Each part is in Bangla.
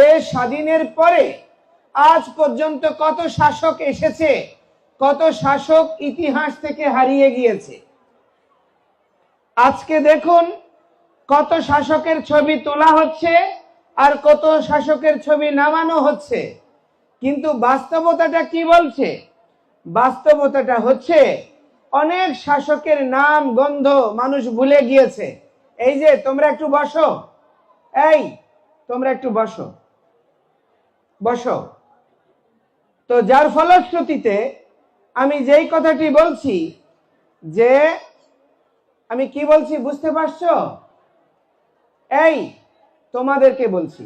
দেশ স্বাধীনের পরে আজ পর্যন্ত কত শাসক এসেছে, কত শাসক ইতিহাস থেকে হারিয়ে গিয়েছে। আজকে দেখুন কত শাসকের ছবি তোলা হচ্ছে আর কত শাসকের ছবি নামানো হচ্ছে। কিন্তু বাস্তবতাটা কি বলছে? বাস্তবতাটা হচ্ছে অনেক শাসকের নাম, গন্ধ মানুষ ভুলে গিয়েছে। এই যে, তোমরা একটু বসো। এই তোমরা একটু বসো। বসো। তো যার ফলশ্রুতিতে আমি যেই কথাটি বলছি, যে আমি কি বলছি বুঝতে পারছ? এই, তোমাদেরকে বলছি।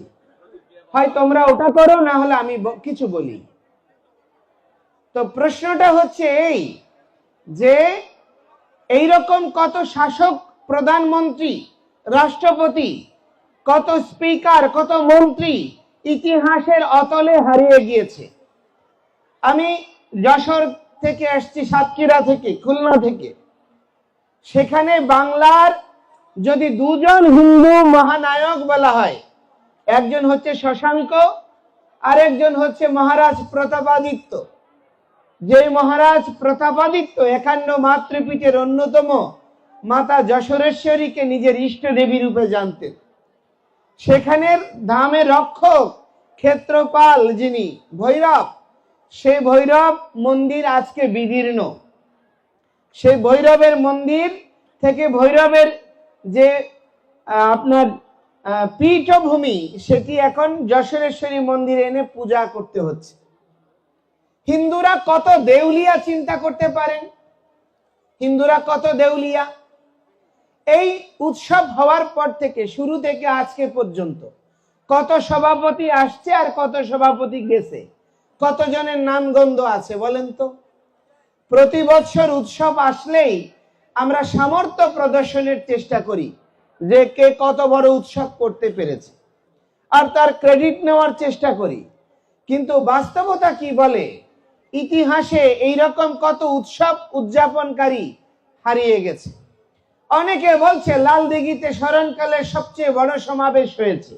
হয় তোমরা ওটা করো, না হলে আমি কিছু বলি। তো প্রশ্নটা হচ্ছে এই, যে এই রকম কত শাসক প্রধানমন্ত্রী, রাষ্ট্রপতি কত স্পিকার, কত মন্ত্রী ইতিহাসের অতলে হারিয়ে গিয়েছে। আমি যশোর থেকে আসছি, সাতক্ষীরা থেকে, খুলনা থেকে। সেখানে বাংলার যদি দুজন হিন্দু মহানায়ক বলা হয়, একজন হচ্ছে শশাঙ্ক, আরেকজন হচ্ছে মহারাজ প্রতাপাদিত্য। যে মহারাজ প্রতাপাদিত্য একান্ন মাতৃপীঠের অন্যতম মাতা যশোরেশ্বরীকে নিজের ইষ্ট দেবী রূপে জানতেন। সেখানের ধামের রক্ষক ক্ষেত্রপাল যিনি ভৈরব, সে ভৈরব মন্দির আজকে বিদীর্ণ। সেই ভৈরবের মন্দির থেকে ভৈরবের যে আপনার পীঠভূমি, সেটি এখন যশোরেশ্বরী মন্দিরে এনে পূজা করতে হচ্ছে। হিন্দুরা কত দেউলিয়া চিন্তা করতে পারেন? হিন্দুরা কত দেউলিয়া? এই উৎসব হওয়ার পর থেকে শুরু থেকে আজকে পর্যন্ত কত সভাপতি আসছে আর কত সভাপতি গেছে? কতজনের নামগন্ধ আছে বলেন তো? প্রতি বছর উৎসব আসলেই আমরা সামর্থ্য প্রদর্শনের চেষ্টা করি যে কে কত বড় উৎসব করতে পেরেছে আর তার ক্রেডিট নেওয়ার চেষ্টা করি। কিন্তু বাস্তবতা কি বলে? ইতিহাসে এই রকম কত উৎসব উদযাপনকারী হারিয়ে গেছে। অনেকে বলছে, লাল দিঘিতে স্মরণকালের সবচেয়ে বড় সমাবেশ হয়েছে।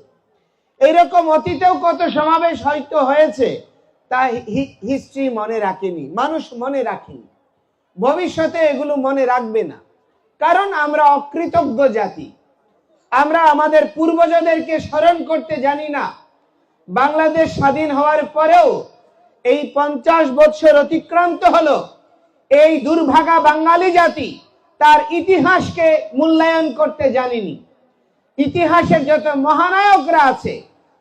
এইরকম অতীতেও কত সমাবেশ হয়তো হয়েছে, তা হিস্ট্রি মনে রাখেনি, মানুষ মনে রাখেনি। ভবিষ্যতে এগুলো মনে রাখবে না। কারণ আমরা অকৃতজ্ঞ জাতি। আমরা আমাদের পূর্বজদেরকে স্মরণ করতে জানি না। বাংলাদেশ স্বাধীন হওয়ার পরেও এই পঞ্চাশ বৎসর অতিক্রান্ত হলো। এই দুর্ভাগা বাঙালি জাতি তার ইতিহাসকে মূল্যায়ন করতে জানিনি। ইতিহাসের যত মহানায়করা আছে,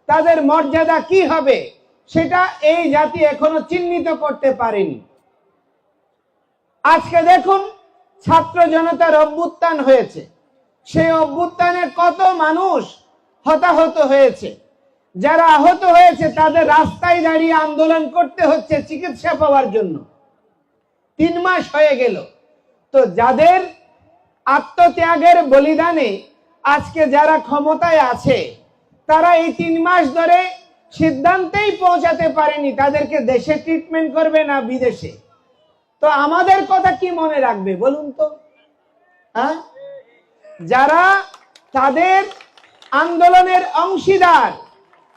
তাদের মর্যাদা কি হবে, সেটা এই জাতি এখনও চিহ্নিত করতে পারেনি। আজকে দেখুন, ছাত্র জনতার অভ্যুত্থান হয়েছে। সেই অভ্যুত্থানে কত মানুষ হতাহত হয়েছে। যারা আহত হয়েছে, তাদের রাস্তায় দাঁড়িয়ে আন্দোলন করতে হচ্ছে চিকিৎসা পাওয়ার জন্য। তিন মাস হয়ে গেল। তো যাদের আত্মত্যাগের বলিদানে আজকে যারা ক্ষমতায় আছে, তারা এই তিন মাস ধরে সিদ্ধান্তেই পৌঁছাতে পারেনি তাদেরকে দেশে ট্রিটমেন্ট করবে না বিদেশে। তো আমাদের কথা কি মনে রাখবে বলুন তো? হ্যাঁ? যারা তাদের আন্দোলনের অংশীদার,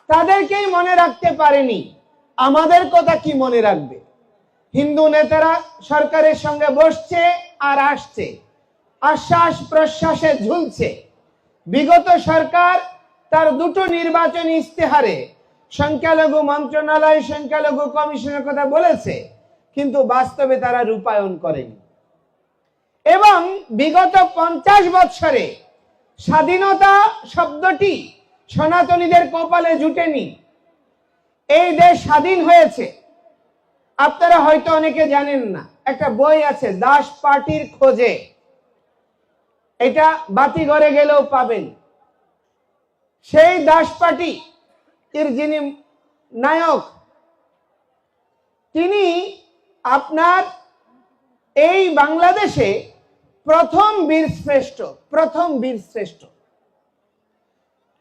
তাদেরকেই মনে রাখতে পারেনি। আমাদের কথা কি মনে রাখবে? হিন্দু নেতারা সরকারের সঙ্গে বসছে আর আসছে। আশ্বাস প্রশ্বাসে ঝুলছে। বিগত সরকার তার দুটো নির্বাচন ইস্তেহারে সংখ্যালঘু মন্ত্রণালয়, সংখ্যালঘু কমিশনের কথা বলেছে, কিন্তু বাস্তবে তারা রূপায়ণ করেনি। এবং বিগত পঞ্চাশ বৎসরে স্বাধীনতা শব্দটি সনাতনীদের কপালে জুটেনি। এই দেশ স্বাধীন হয়েছে। আপনারা হয়তো অনেকে জানেন না একটা বই আছে, দাস পার্টির খোঁজে। এটা বাতিঘরে গেলেও পাবেন। সেই দাস পার্টি, এর যিনি নায়ক, তিনি আপনার এই বাংলাদেশে প্রথম বীর শ্রেষ্ঠ, প্রথম বীর শ্রেষ্ঠ।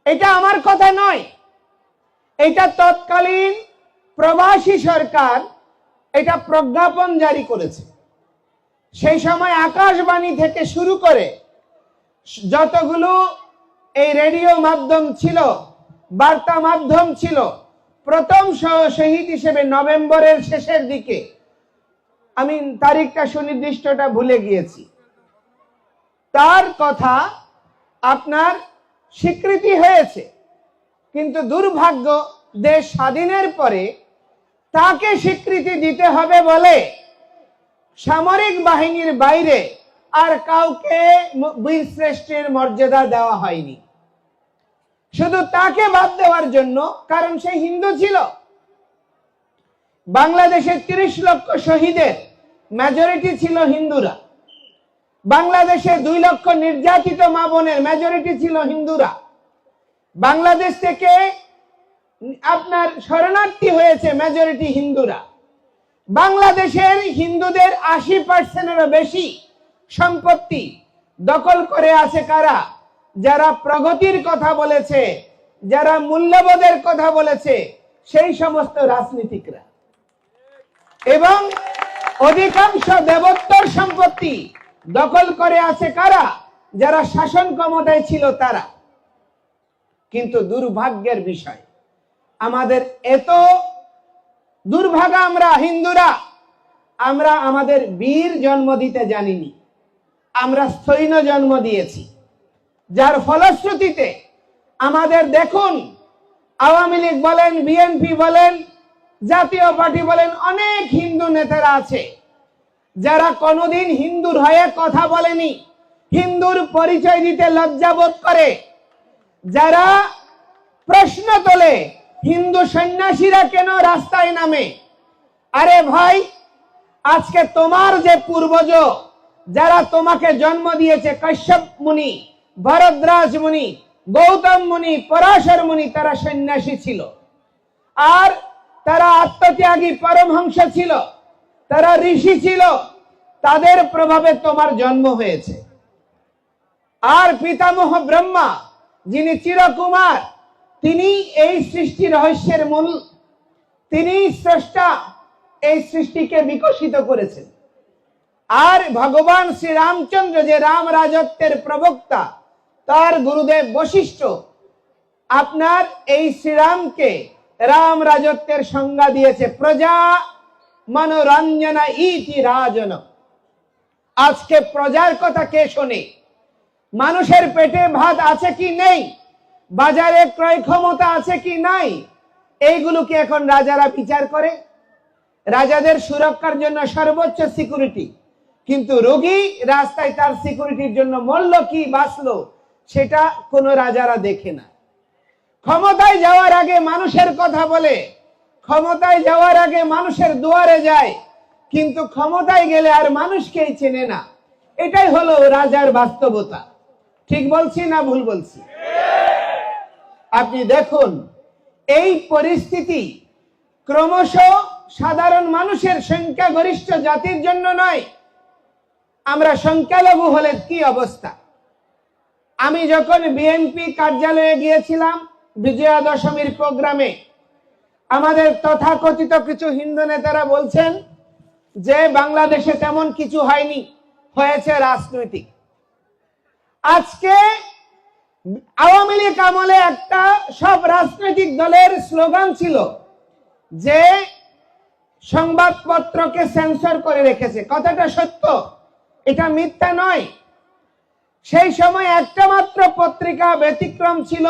এটা আমার কথা নয়। এটা তৎকালীন প্রবাসী সরকার এটা প্রজ্ঞাপন জারি করেছে। সেই সময় আকাশবাণী থেকে শুরু করে যতগুলো এই রেডিও মাধ্যম ছিল, বার্তা মাধ্যম ছিল, প্রথম শহীদ হিসেবে নভেম্বরের শেষের দিকে, আমি তারিখটা সুনির্দিষ্টটা ভুলে গিয়েছি। তার কথা আপনার স্বীকৃতি হয়েছে, কিন্তু দুর্ভাগ্য দেশ স্বাধীনের পরে তাকে স্বীকৃতি দিতে হবে বলে সামরিক বাহিনীর বাইরে আর কাউকে ম- বীর শ্রেষ্ঠের মর্যাদা দেওয়া হয়নি। শুধু তাকে বাদ দেওয়ার জন্য, কারণ সে হিন্দু ছিল। বাংলাদেশের তিরিশ লক্ষ শহীদের মেজরিটি ছিল হিন্দুরা। বাংলাদেশে দুই লক্ষ নির্যাতিত মা বোনের মেজরিটি ছিল হিন্দুরা। বাংলাদেশ থেকে আপনার শরণার্থী হয়েছে মেজরিটি হিন্দুরা। বাংলাদেশের হিন্দুদের আশি পার্সেন্টেরও বেশি সম্পত্তি দখল করে আছে কারা? যারা প্রগতির কথা বলেছে, যারা মূল্যবোধের কথা বলেছে, সেই সমস্ত রাজনীতিকরা। এবং অধিকাংশ দেবোত্তর সম্পত্তি দখল করে আছে কারা? যারা শাসন ক্ষমতায় ছিল তারা। কিন্তু দুর্ভাগ্যের বিষয় আমাদের এত দুর্ভাগা আমরা হিন্দুরা, আমরা আমাদের বীর জন্ম দিতে জানিনি, আমরা সৈন্য জন্ম দিয়েছি। যার ফলশ্রুতিতে আমাদের দেখুন, আওয়ামী লীগ বলেন, বিএনপি বলেন, জাতীয় পার্টি বলেন, অনেক হিন্দু নেতারা আছে, যারা কোনোদিন হিন্দুর হয়ে কথা বলেনি, হিন্দুর পরিচয় দিতে লজ্জাবোধ করে, যারা প্রশ্ন তোলে হিন্দু সন্ন্যাসীরা কেন রাস্তায় নামে? আরে ভাই, আজকে তোমার যে পূর্বজ, যারা তোমাকে জন্ম দিয়েছে, কশ্যপ মুনি, ভরদ্রাজ মুনি, গৌতম মুনি, পরাশর মুনি, তারা সন্ন্যাসী ছিল। আর তারা আত্মত্যাগী পরমহংস ছিল, তারা ঋষি ছিল, তাদের প্রভাবে তোমার জন্ম হয়েছে। আর পিতামহ ব্রহ্মা, যিনি চিরকুমার তিনি এই সৃষ্টি রহস্যের মূল, তিনি স্রষ্টা এই সৃষ্টিকে বিকশিত করেছেন। আর ভগবান শ্রী রামচন্দ্র যে রাম রাজত্বের প্রবক্তা, তার গুরুদেব বশিষ্ঠ, আপনার এই শ্রীরামকে রাম রাজত্বের সংজ্ঞা দিয়েছে প্রজা মনোরঞ্জনা ইতি রাজন। আজকে প্রজার কথা কে শোনে? মানুষের পেটে ভাত আছে কি নেই? বাজারে ক্রয় ক্ষমতা আছে কি নাই? এইগুলোকে এখন রাজারা বিচার করে? রাজাদের সুরক্ষার জন্য সর্বোচ্চ সিকিউরিটি। কিন্তু রোগী রাস্তায় তার সিকিউরিটির জন্য মরল কি বাঁচলো, সেটা কোনো রাজারা দেখে না। ক্ষমতায় যাওয়ার আগে মানুষের কথা বলে, ক্ষমতায় যাওয়ার আগে মানুষের দুয়ারে যায়, কিন্তু ক্ষমতায় গেলে আর মানুষকেই চেনে না। এটাই হলো রাজার বাস্তবতা। ঠিক বলছি না ভুল বলছি? আপনি দেখুন, এই পরিস্থিতি ক্রমশ সাধারণ মানুষের সংখ্যাগরিষ্ঠ জাতির জন্য নয়। আমরা সংখ্যালঘু হলে কি অবস্থা? আমি যখন বিএনপি কার্যালয়ে গিয়েছিলাম বিজয়া দশমীর প্রোগ্রামে, আমাদের তথাকথিত কিছু হিন্দু নেতারা বলছেন যে বাংলাদেশে তেমন কিছু হয়নি, হয়েছে রাজনৈতিক। আজকে আওয়ামী লীগ আমলে একটা সব রাজনৈতিক দলের স্লোগান ছিল যে সংবাদপত্রকে সেন্সর করে রেখেছে। কথাটা সত্য, এটা মিথ্যা নয়। সেই সময় একটা মাত্র পত্রিকা ব্যতিক্রম ছিল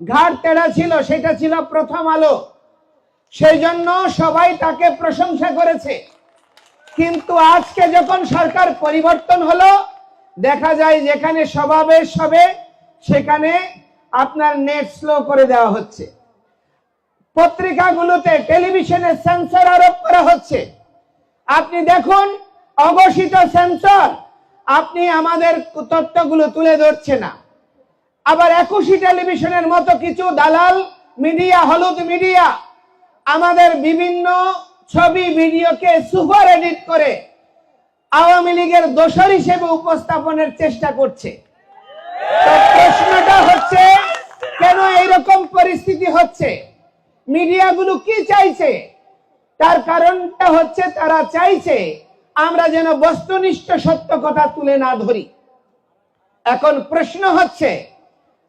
ঘাট তেড়া ছিল, সেটা ছিল প্রথম আলো। সেই জন্য সবাই তাকে প্রশংসা করেছে। কিন্তু আজকে যখন সরকার পরিবর্তন হলো, দেখা যায় যেখানে সমাবেশ হবে সেখানে আপনার নেট স্লো করে দেওয়া হচ্ছে। পত্রিকাগুলোতে টেলিভিশনে সেন্সর আরোপ করা হচ্ছে। আপনি দেখুন, অঘোষিত সেন্সর আপনি আমাদের তথ্যগুলো তুলে ধরছে না। আবার একুশি টেলিভিশনের মতো কিছু দালাল মিডিয়া, হলুদ মিডিয়া, আমাদের বিভিন্ন ছবি, ভিডিওকে সুপার এডিট করে আওয়ামী লীগের দোষর হিসেবে উপস্থাপনের চেষ্টা করছে। প্রশ্নটা হচ্ছে, কেন এইরকম পরিস্থিতি হচ্ছে? মিডিয়াগুলো কি চাইছে? তার কারণটা হচ্ছে, তারা চাইছে আমরা যেন বস্তুনিষ্ঠ সত্য কথা তুলে না ধরি। এখন প্রশ্ন হচ্ছে,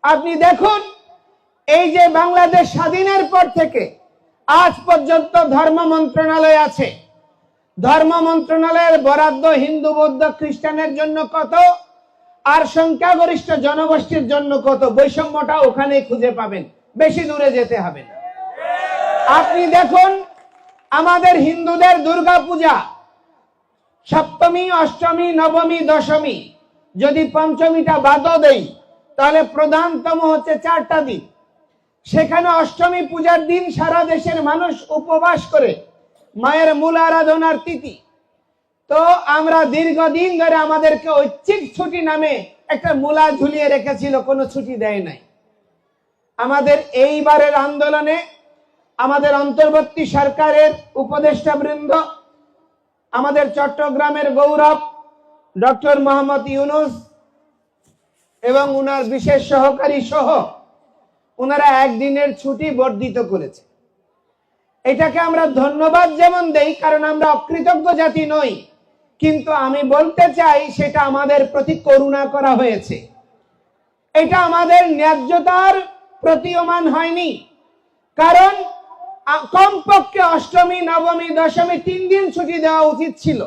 আপনি দেখুন, এই যে বাংলাদেশ স্বাধীনের পর থেকে আজ পর্যন্ত ধর্ম মন্ত্রণালয় আছে। ধর্ম মন্ত্রণালয়ের বরাদ্দ হিন্দু, বৌদ্ধ, খ্রিস্টানের জন্য কত? আর সংখ্যাগরিষ্ঠ জনগোষ্ঠীর জন্য কত বৈষম্যটা ওখানে খুঁজে পাবেন? বেশি দূরে যেতে হবে না। আপনি দেখুন, আমাদের হিন্দুদের দুর্গা পূজা সপ্তমী, অষ্টমী, নবমী, দশমী, যদি পঞ্চমীটা বাদও দেই, তাহলে প্রধানতম হচ্ছে চারটা দিন। সেখানে অষ্টমী পূজার দিন সারা দেশের মানুষ উপবাস করে, মায়ের মূল আরাধনার তিথি। তো আমরা দীর্ঘদিন ধরে আমাদেরকে ঐচ্ছিক ছুটি নামে একটা মূলা ঝুলিয়ে রেখেছিল, কোনো ছুটি দেয় নাই। আমাদের এইবারের আন্দোলনে আমাদের অন্তর্বর্তী সরকারের উপদেষ্টা বৃন্দ, আমাদের চট্টগ্রামের গৌরব, ডক্টর মোহাম্মদ ইউনুস এবং উনার বিশেষ সহকারী সহ ওনারা একদিনের ছুটি বর্ধিত করেছে। এটাকে আমরা ধন্যবাদ যেমন দেই, কারণ আমরা অকৃতজ্ঞ জাতি নই। কিন্তু আমি বলতে চাই সেটা আমাদের প্রতি করুণা করা হয়েছে। এটা আমাদের ন্যায্যতার প্রতীয়মান হয়নি। কারণ কমপক্ষে অষ্টমী, নবমী, দশমী তিন দিন ছুটি দেওয়া উচিত ছিল।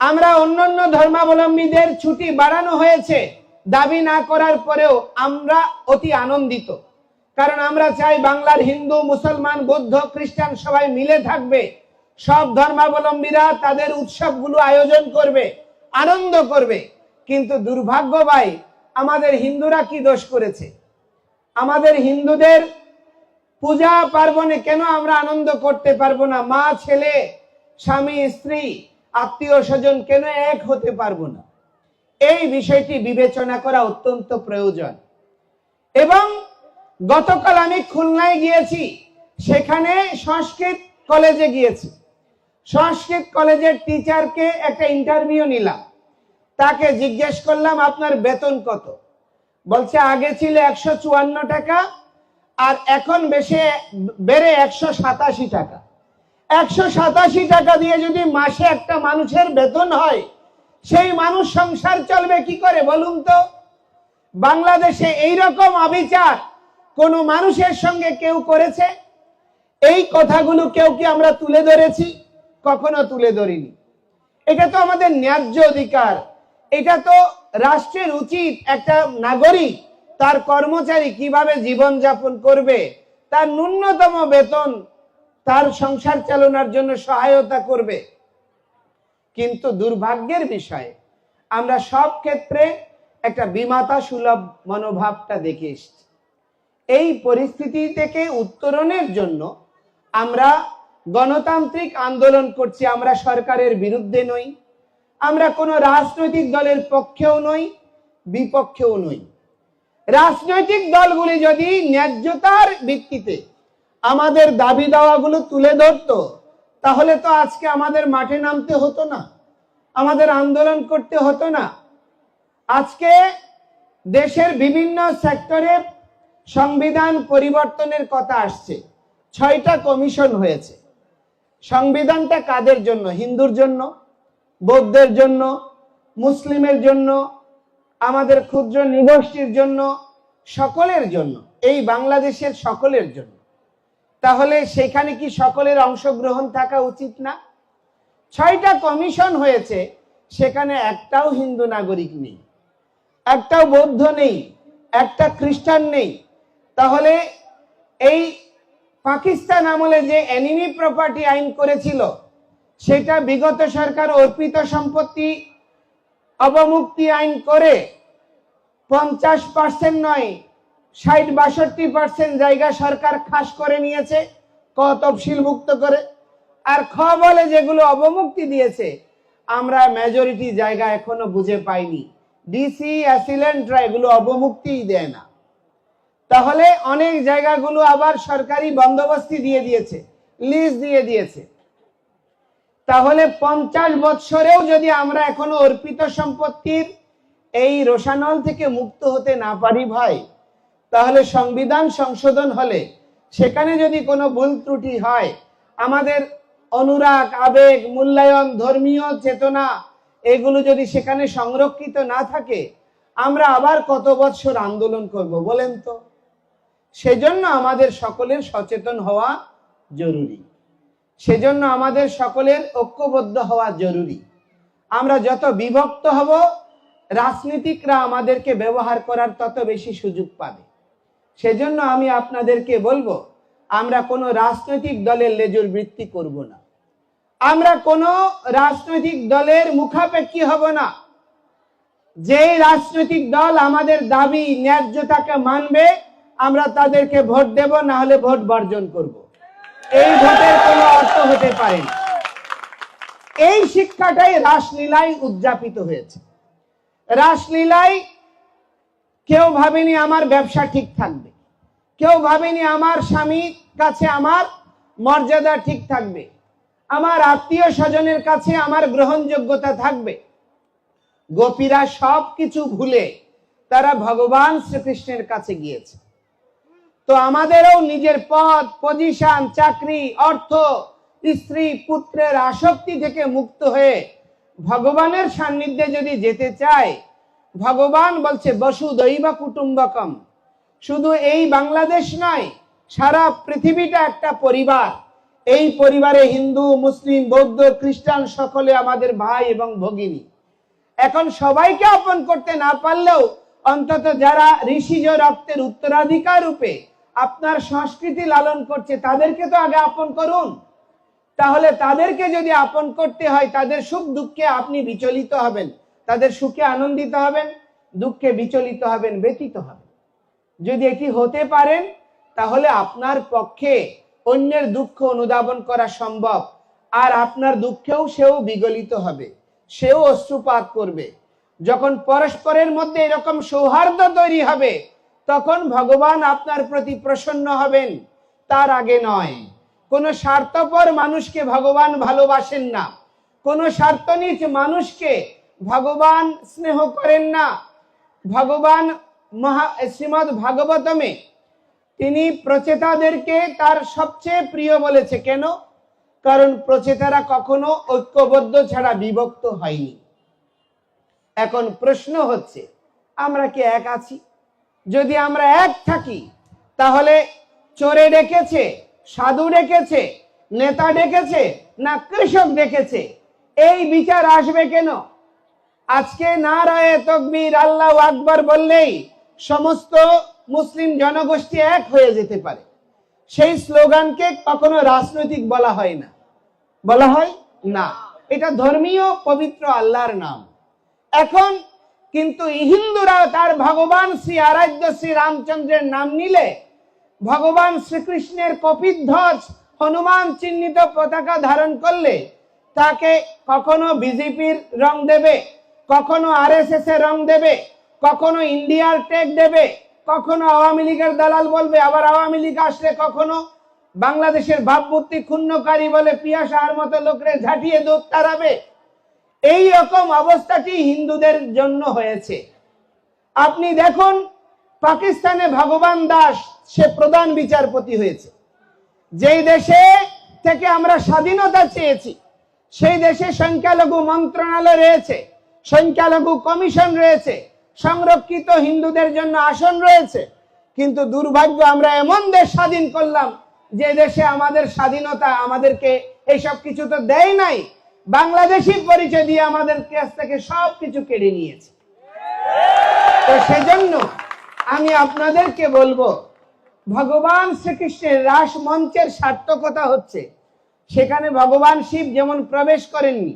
আমরা অন্যান্য ধর্মাবলম্বীদের ছুটি বাড়ানো হয়েছে, দাবি না করার পরেও আমরা অতি আনন্দিত। কারণ আমরা চাই বাংলার হিন্দু, মুসলমান, বৌদ্ধ, খ্রিস্টান সবাই মিলে থাকবে। সব ধর্মাবলম্বীরা তাদের উৎসবগুলো আয়োজন করবে, আনন্দ করবে। কিন্তু দুর্ভাগ্য ভাই, আমাদের হিন্দুরা কি দোষ করেছে? আমাদের হিন্দুদের পূজা পার্বণে কেন আমরা আনন্দ করতে পারব না? মা, ছেলে, স্বামী, স্ত্রী, আত্মীয় স্বজন কেন এক হতে পারব না? এই বিষয়টি বিবেচনা করা অত্যন্ত প্রয়োজন। এবং গতকাল আমি খুলনায় গিয়েছি, সেখানে সংস্কৃত কলেজে গিয়েছি। সংস্কৃত কলেজের টিচারকে একটা ইন্টারভিউ নিলাম। তাকে জিজ্ঞেস করলাম, আপনার বেতন কত? বলছে, আগে ছিল একশো চুয়ান্ন টাকা, আর এখন বেশি, বেড়ে একশো সাতাশি টাকা। একশো সাতাশি টাকা দিয়ে যদি মাসে একটা মানুষের বেতন হয়, সেই মানুষ সংসার চলবে কি করে বলুন তো? বাংলাদেশে এই রকম অবিচার কোন মানুষের সঙ্গে কেউ করেছে? এই কথাগুলো কেউ কি আমরা তুলে ধরেছি? কখনো তুলে ধরিনি। এটা তো আমাদের ন্যায্য অধিকার। এটা তো রাষ্ট্রের উচিত একটা নাগরিক তার কর্মচারী কীভাবে জীবন যাপন করবে, তার ন্যূনতম বেতন, তার সংসার চালানোর জন্য সহায়তা করবে। কিন্তু দুর্ভাগ্যের বিষয়, আমরা সব ক্ষেত্রে একটা বিমাতা সুলভ মনোভাবটা দেখে এসছি। এই পরিস্থিতি থেকে উত্তরণের জন্য আমরা গণতান্ত্রিক আন্দোলন করছি, আমরা সরকারের বিরুদ্ধে নই। আমরা কোনো রাজনৈতিক দলের পক্ষেও নই, বিপক্ষেও নই। রাজনৈতিক দলগুলি যদি ন্যায্যতার ভিত্তিতে আমাদের দাবি দাওয়াগুলো তুলে ধরতো, তাহলে তো আজকে আমাদের মাঠে নামতে হতো না, আমাদের আন্দোলন করতে হতো না। আজকে দেশের বিভিন্ন সেক্টরে সংবিধান পরিবর্তনের কথা আসছে, ছয়টা কমিশন হয়েছে। সংবিধানটা কাদের জন্য? হিন্দুর জন্য, বৌদ্ধের জন্য, মুসলিমের জন্য, আমাদের ক্ষুদ্র নিগোষ্ঠীর জন্য, সকলের জন্য, এই বাংলাদেশের সকলের জন্য। তাহলে সেখানে কি সকলের অংশগ্রহণ থাকা উচিত না? ছয়টা কমিশন হয়েছে, সেখানে একটাও হিন্দু নাগরিক নেই, একটাও বৌদ্ধ নেই, একটা খ্রিস্টান নেই। তাহলে এই পাকিস্তান আমলে যে এনিমি প্রপার্টি আইন করেছিল, সেটা বিগত সরকার অর্পিত সম্পত্তি অবমুক্তি আইন করে পঞ্চাশ পার্সেন্ট নয় ষাট বাষট্টি পার্সেন্ট জায়গা সরকার খাস করে নিয়েছে, ক তফসিলভুক্ত করে। আর খ বলে যেগুলো অবমুক্তি দিয়েছে, আমরা মেজরিটি জায়গা এখনও বুঝে পাইনি। ডিসি অ্যাসিলেন্টরা এগুলো অবমুক্তিই দেয় না। তাহলে অনেক জায়গাগুলো আবার সরকারি বন্দোবস্তি দিয়ে দিয়েছে লিজ দিয়ে দিয়েছে। তাহলে পঞ্চাশ বৎসরেও যদি আমরা এখনও অর্পিত সম্পত্তির এই রোশানল থেকে মুক্ত হতে না পারি ভাই, তাহলে সংবিধান সংশোধন হলে সেখানে যদি কোনো ভুল ত্রুটি হয়, আমাদের অনুরাগ, আবেগ, মূল্যায়ন, ধর্মীয় চেতনা, এগুলো যদি সেখানে সংরক্ষিত না থাকে, আমরা আবার কত বৎসর আন্দোলন করব বলেন তো? সেজন্য আমাদের সকলের সচেতন হওয়া জরুরি। সেজন্য আমাদের সকলের ঐক্যবদ্ধ হওয়া জরুরি। আমরা যত বিভক্ত হব, রাজনীতিকরা আমাদেরকে ব্যবহার করার তত বেশি সুযোগ পাবে। সেজন্য আমি আপনাদেরকে বলব, আমরা কোনো রাজনৈতিক দলের লেজুর বৃত্তি করব না। আমরা কোনো রাজনৈতিক দলের মুখাপেক্ষী হব না। যেই রাজনৈতিক দল আমাদের দাবি, ন্যায্যতাকে মানবে আমরা তাদেরকে ভোট দেব না হলে ভোট বর্জন করব। এই ভোটের কোনো অর্থ হতে পারে না। এই শিক্ষাটাই রাসলীলায় উদযাপিত হয়েছে। রাসলীলায় কেউ ভাবেনি আমার ব্যবসা ঠিক থাকবে। কেউ ভাবেনি আমার স্বামীর কাছে আমার মর্যাদা ঠিক থাকবে। আমার আত্মীয় স্বজনের কাছে আমার গ্রহণযোগ্যতা থাকবে। গোপীরা সব কিছু ভুলে তারা ভগবান শ্রীকৃষ্ণের কাছে গিয়েছে। তো আমাদেরও নিজের পদ পজিশন চাকরি, অর্থ, স্ত্রী, পুত্রের আসক্তি থেকে মুক্ত হয়ে ভগবানের সান্নিধ্যে যদি যেতে চায় ভগবান বলছে বসু বসুদৈব কুটুম্বকম। শুধু এই বাংলাদেশ নয়, সারা পৃথিবীটা একটা পরিবার। এই পরিবারে হিন্দু, মুসলিম, বৌদ্ধ, খ্রিস্টান সকলে আমাদের ভাই এবং ভগিনী। এখন সবাইকে আপন করতে না পারলেও অন্তত যারা ঋষিজ রক্তের উত্তরাধিকার রূপে আপনার সংস্কৃতি লালন করছে, তাদেরকে তো আগে আপন করুন। তাহলে তাদেরকে যদি আপন করতে হয়, তাদের সুখ দুঃখে আপনি বিচলিত হবেন, তাদের সুখে আনন্দিত হবেন, দুঃখে বিচলিত হবেন ব্যতীত হবেন। যদি এটি হতে পারেন, তাহলে আপনার পক্ষে অন্যের দুঃখ অনুধাবন করা সম্ভব, আর আপনার দুঃখেও সেও বিগলিত হবে, সেও অশ্রুপাত করবে। যখন পরস্পরের মধ্যে এরকম সৌহার্দ্য তৈরি হবে তখন ভগবান আপনার প্রতি প্রসন্ন হবেন। তার আগে নয়। কোন স্বার্থপর মানুষকে ভগবান ভালোবাসেন না। কোন স্বার্থনীচ মানুষকে ভগবান স্নেহ করেন না। ভগবান মহা, শ্রীমদ ভাগবতমে তিনি প্রচেতাদেরকে তার সবচেয়ে প্রিয় বলেছে। কেন? কারণ প্রচেতারা কখনো ঐক্যবদ্ধ ছাড়া বিভক্ত হয়নি। এখন প্রশ্ন হচ্ছে, আমরা কি এক আছি? যদি আমরা এক থাকি, তাহলে চোরে ডেকেছে, সাধু ডেকেছে, নেতা ডেকেছে, না কৃষক ডেকেছে? এই বিচার আসবে কেন? আজকে না রায় তকবীর আল্লাহ আকবর বললেই সমস্ত মুসলিম জনগোষ্ঠী এক হয়ে যেতে পারে। সেই স্লোগানকে কখনো রাজনৈতিক বলা হয় না। বলা হয় না। এটা ধর্মীয় পবিত্র আল্লাহর নাম। এখন কিন্তু হিন্দুরা তার ভগবান শ্রী আরাধ্য শ্রী রামচন্দ্রের নাম নিলে ভগবান শ্রীকৃষ্ণের কপিধ্বজ হনুমান চিহ্নিত পতাকা ধারণ করলে তাকে কখনো বিজেপির রং দেবে, কখনো আরএসএস এর রং দেবে, কখনো ইন্ডিয়ার টেক দেবে, কখনো আওয়ামী লীগের দালাল বলবে, আবার আওয়ামী লীগ আসলে কখনো বাংলাদেশের ভাবমূর্তি ক্ষুণ্ণকারী বলে পিয়া সাহার মতো লোকরে ঝাঁটিয়ে দুধ তাড়াবে। এই রকম অবস্থাটি হিন্দুদের জন্য হয়েছে। আপনি দেখুন, পাকিস্তানে ভগবান দাস, সে প্রধান বিচারপতি হয়েছে। যেই দেশে থেকে আমরা স্বাধীনতা চেয়েছি, সেই দেশে সংখ্যালঘু মন্ত্রণালয় রয়েছে, সংখ্যালঘু কমিশন রয়েছে, সংরক্ষিত হিন্দুদের জন্য আসন রয়েছে। কিন্তু দুর্ভাগ্য, আমরা এমন দেশ স্বাধীন করলাম, যে দেশে আমাদের স্বাধীনতা আমাদেরকে এইসব কিছু তো দেয় নাই। বাংলাদেশি পরিচয় দিয়ে আমাদের কাছ থেকে সব কিছু কেড়ে নিয়েছে। তো সেজন্য আমি আপনাদেরকে বলব, ভগবান শ্রীকৃষ্ণের রাস মঞ্চের সার্থকতা হচ্ছে, সেখানে ভগবান শিব যেমন প্রবেশ করেননি,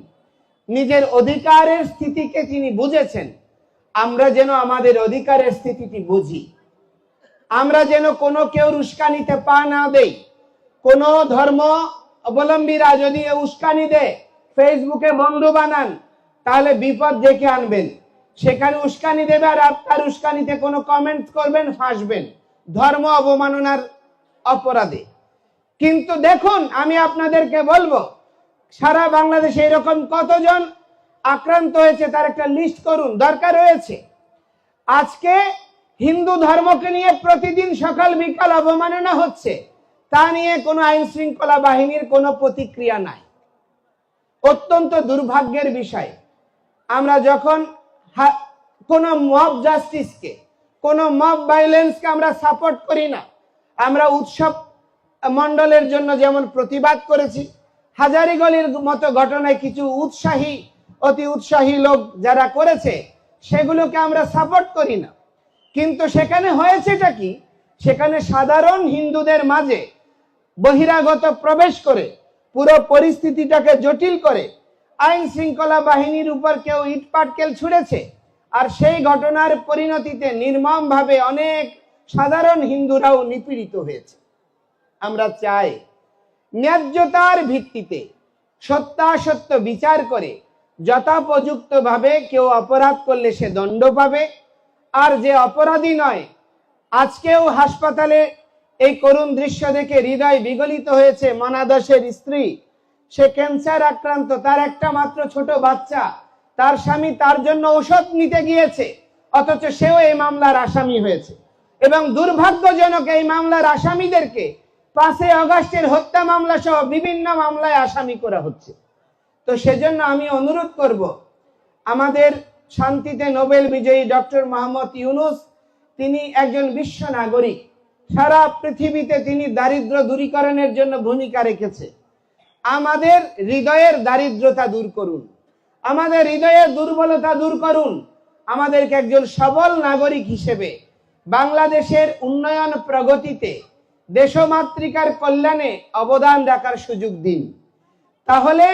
নিজের অধিকারের স্থিতিকে তিনি বুঝেছেন, আমরা যেন আমাদের অধিকারের স্থিতিটি বুঝি। আমরা যেন কোনো কেউ উস্কানিতে পা না দেই, কোন ধর্ম অবলম্বীরা যদি উস্কানি দেয় ফেসবুকে বন্ধু বানান, তাহলে বিপদ ডেকে আনবেন। সেখানে উস্কানি দেবে আর আপনার উস্কানিতে কোনো কমেন্ট করবেন ফাঁসবেন ধর্ম অবমাননার অপরাধে। কিন্তু দেখুন, আমি আপনাদেরকে বলব, সারা বাংলাদেশে এরকম কতজন আক্রান্ত হয়েছে তার একটা লিস্ট করুন, দরকার রয়েছে। আজকে হিন্দু ধর্মকে নিয়ে প্রতিদিন সকাল বিকাল অবমাননা হচ্ছে। তা নিয়ে কোনো আইন শৃঙ্খলা বাহিনীর কোনো প্রতিক্রিয়া নাই। অত্যন্ত দুর্ভাগ্যের বিষয়। আমরা যখন কোনো মব জাস্টিসকে কোনো মব ভাইলেন্সকে আমরা সাপোর্ট করি না, আমরা উৎসব মণ্ডলের জন্য যেমন প্রতিবাদ করেছি, হাজারিগলির মতো ঘটনায় কিছু উৎসাহী, অতি উৎসাহী লোক যারা করেছে, সেগুলোকে আমরা সাপোর্ট করি না। কিন্তু সেখানে হয়েছেটা কি? সেখানে সাধারণ হিন্দুদের মাঝে বহিরাগত প্রবেশ করে পুরো পরিস্থিতিটাকে জটিল করে আইন শৃঙ্খলা বাহিনীর উপর কেউ ইট পাটকেল ছুঁড়েছে। আর সেই ঘটনার পরিণতিতে নির্মমভাবে অনেক সাধারণ হিন্দুরাও নিপীড়িত হয়েছে। আমরা চাই ন্যায্যতার ভিত্তিতে সত্যাসত্য বিচার করে যথাপযুক্ত ভাবে কেউ অপরাধ করলে সে দণ্ড পাবে। আর যে অপরাধী নয়, আজকেও হাসপাতালে এই করুণ দৃশ্য দেখে হৃদয় বিগলিত হয়েছে মনাদশের স্ত্রী। সে ক্যান্সার আক্রান্ত, তার একটা মাত্র ছোট বাচ্চা। তার স্বামী তার জন্য ঔষধ নিতে গিয়েছে, অথচ সেও এই মামলার আসামি হয়েছে। এবং দুর্ভাগ্যজনক এই মামলার আসামিদেরকে পাঁচই অগাস্টের হত্যা মামলা সহ বিভিন্ন মামলায় আসামি করা হচ্ছে। তো সেজন্য আমি অনুরোধ করব, আমাদের শান্তিতে নোবেল বিজয়ী ডক্টর মোহাম্মদ ইউনুস, তিনি একজন বিশ্ব নাগরিক। সারা পৃথিবীতে তিনি দারিদ্র দূরীকরণের জন্য ভূমিকা রেখেছে। আমাদের হৃদয়ের দারিদ্রতা দূর করুন। আমাদের হৃদয়ের দুর্বলতা দূর করুন। আমাদেরকে একজন সবল নাগরিক হিসেবে বাংলাদেশের উন্নয়ন প্রগতিতে, দেশমাতৃকার কল্যাণে অবদান রাখার সুযোগ দিন। তাহলে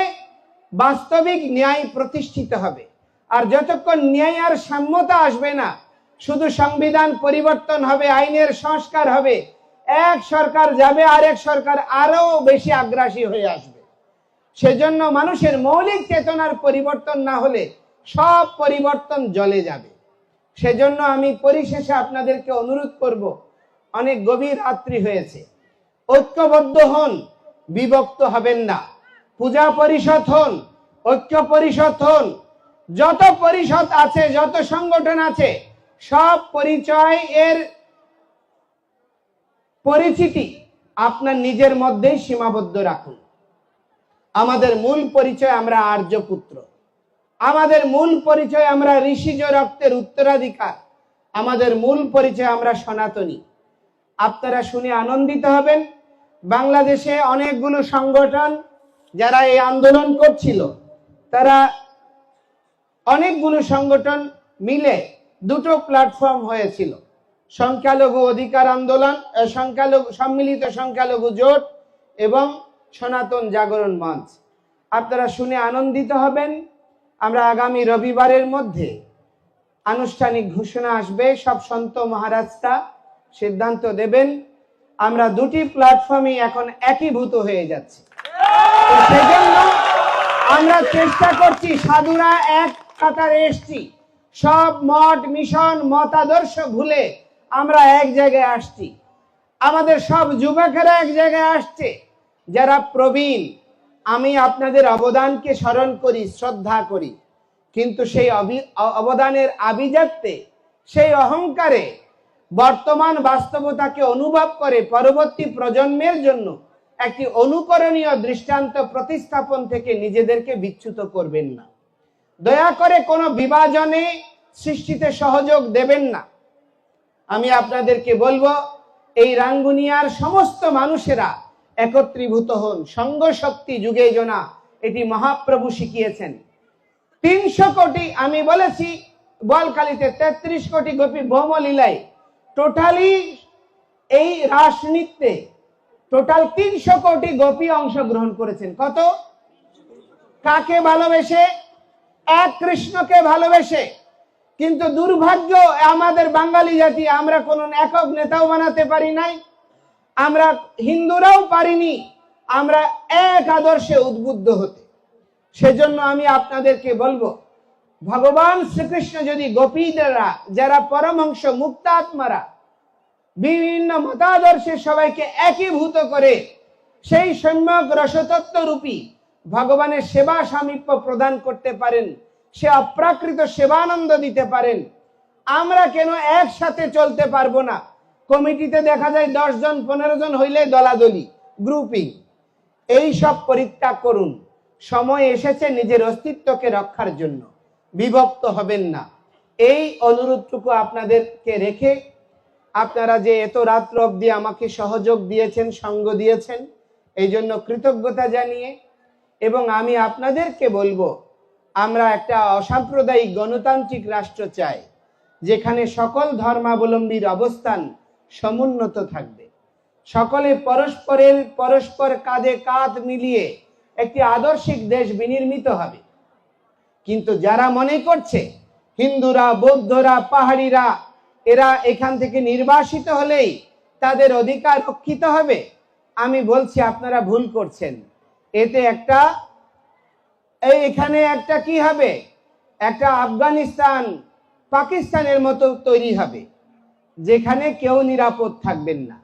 বাস্তবিক ন্যায় প্রতিষ্ঠিত হবে। আর যতক্ষণ ন্যায় আর সাম্যতা আসবে না শুধু সংবিধান পরিবর্তন হবে, আইনের সংস্কার হবে। এক সরকার যাবে আরেক সরকার আরও বেশি আগ্রাসী হয়ে আসবে। সেজন্য মানুষের মৌলিক চেতনার পরিবর্তন না হলে সব পরিবর্তন জলে যাবে। সেজন্য আমি পরিশেষে আপনাদেরকে অনুরোধ করব, অনেক গভীর রাত্রি হয়েছে। ঐক্যবদ্ধ হন, বিভক্ত হবেন না। পূজা পরিষদ হন, ঐক্য পরিষদ হন। যত পরিষদ আছে, যত সংগঠন আছে সব পরিচয় এর পরিচিতি আপনার নিজের মধ্যেই সীমাবদ্ধ রাখুন। আমাদের মূল পরিচয় আমরা আর্য পুত্র। আমাদের মূল পরিচয় আমরা ঋষিজ রক্তের উত্তরাধিকার। আমাদের মূল পরিচয় আমরা সনাতনী। আপনারা শুনে আনন্দিত হবেন, বাংলাদেশে অনেকগুলো সংগঠন যারা এই আন্দোলন করছিল, তারা অনেকগুলো সংগঠন মিলে দুটো প্ল্যাটফর্ম হয়েছিল। সংখ্যালঘু অধিকার আন্দোলন সংখ্যালঘু, সম্মিলিত সংখ্যালঘু জোট এবং সনাতন জাগরণ মঞ্চ। আপনারা শুনে আনন্দিত হবেন। আমরা আগামী রবিবারের মধ্যে আনুষ্ঠানিক ঘোষণা আসবে। সব সন্ত মহারাজটা সিদ্ধান্ত দেবেন। আমরা দুটি প্ল্যাটফর্মই এখন একীভূত হয়ে যাচ্ছে। সেজন্য আমরা চেষ্টা করছি সাধুরা এক কাতারে এসছি। সব মঠ, মিশন, মতাদর্শ ভুলে আমরা এক জায়গায় আসছি। আমাদের সব যুবকেরা এক জায়গায় আসছে। যারা প্রবীণ, আমি আপনাদের অবদানকে স্মরণ করি, শ্রদ্ধা করি। কিন্তু সেই অবদানের আভিজাত্যে, সেই অহংকারে বর্তমান বাস্তবতাকে অনুভব করে পরবর্তী প্রজন্মের জন্য একটি অনুকরণীয় দৃষ্টান্ত প্রতিস্থাপন থেকে নিজেদেরকে বিচ্যুত করবেন না। দয়া করে কোনো বিভাজনে সৃষ্টিতে সহযোগ দেবেন না। আমি আপনাদেরকে বলব, এই রাঙ্গুনিয়ার সমস্ত মানুষেরা একত্রীভূত হন। সঙ্গ শক্তি যুগে জনা এটি মহাপ্রভু শিখিয়েছেন। তিনশো কোটি, আমি বলেছি, বলকালিতে তেত্রিশ কোটি গোপী ভৌমলীলায় টোটালি এই রাসনৃত্যে টোটাল তিনশো কোটি গোপী অংশগ্রহণ করেছেন। কত? কাকে ভালোবেসে? এক কৃষ্ণকে ভালোবেসে। কিন্তু দুর্ভাগ্য, আমাদের বাঙালি জাতি, আমরা কোন একক নেতাও বানাতে পারি নাই। আমরা হিন্দুরাও পারিনি, আমরা এক আদর্শে উদ্বুদ্ধ হতে। সেজন্য আমি আপনাদেরকে বলব, ভগবান শ্রীকৃষ্ণ যদি গোপীদেরা, যারা পরমহংস মুক্তাত্মারা বিভিন্ন মতাদর্শে সবাইকে একীভূত করে, সেই সম্যক রসতত্ত্ব রূপী ভগবানের সেবা সামীপ্য প্রদান করতে পারেন, সে অপ্রাকৃত সেবানন্দ দিতে পারেন। আমরা কেন একসাথে চলতে পারব না? কমিটিতে দেখা যায় দশ জন, পনেরো জন হইলে দলাদলি গ্রুপিং এই সব পরিত্যাগ করুন। সময় এসেছে নিজের অস্তিত্বকে রক্ষার জন্য। বিভক্ত হবেন না। এই অনুরোধটুকু আপনাদেরকে রেখে আপনারা যে এত রাত্র অবধি আমাকে সহযোগ দিয়েছেন, সঙ্গ দিয়েছেন, এই জন্য কৃতজ্ঞতা জানিয়ে এবং আমি আপনাদেরকে বলব, আমরা একটা অসাম্প্রদায়িক গণতান্ত্রিক রাষ্ট্র চাই, যেখানে সকল ধর্মাবলম্বীর অবস্থান সমুন্নত থাকবে। সকলে পরস্পরের, পরস্পর কাঁধে কাঁধ মিলিয়ে একটি আদর্শিক দেশ বিনির্মিত হবে। কিন্তু যারা মনে করছে, হিন্দুরা, বৌদ্ধরা, পাহাড়িরা, এরা এখান থেকে নির্বাসিত হলেই তাদের অধিকার রক্ষিত হবে, আমি বলছি আপনারা ভুল করছেন। এতে একটা, এই এখানে একটা কি হবে? একটা আফগানিস্তান, পাকিস্তানের মতো তৈরি হবে, যেখানে কেউ নিরাপদ থাকবেন না।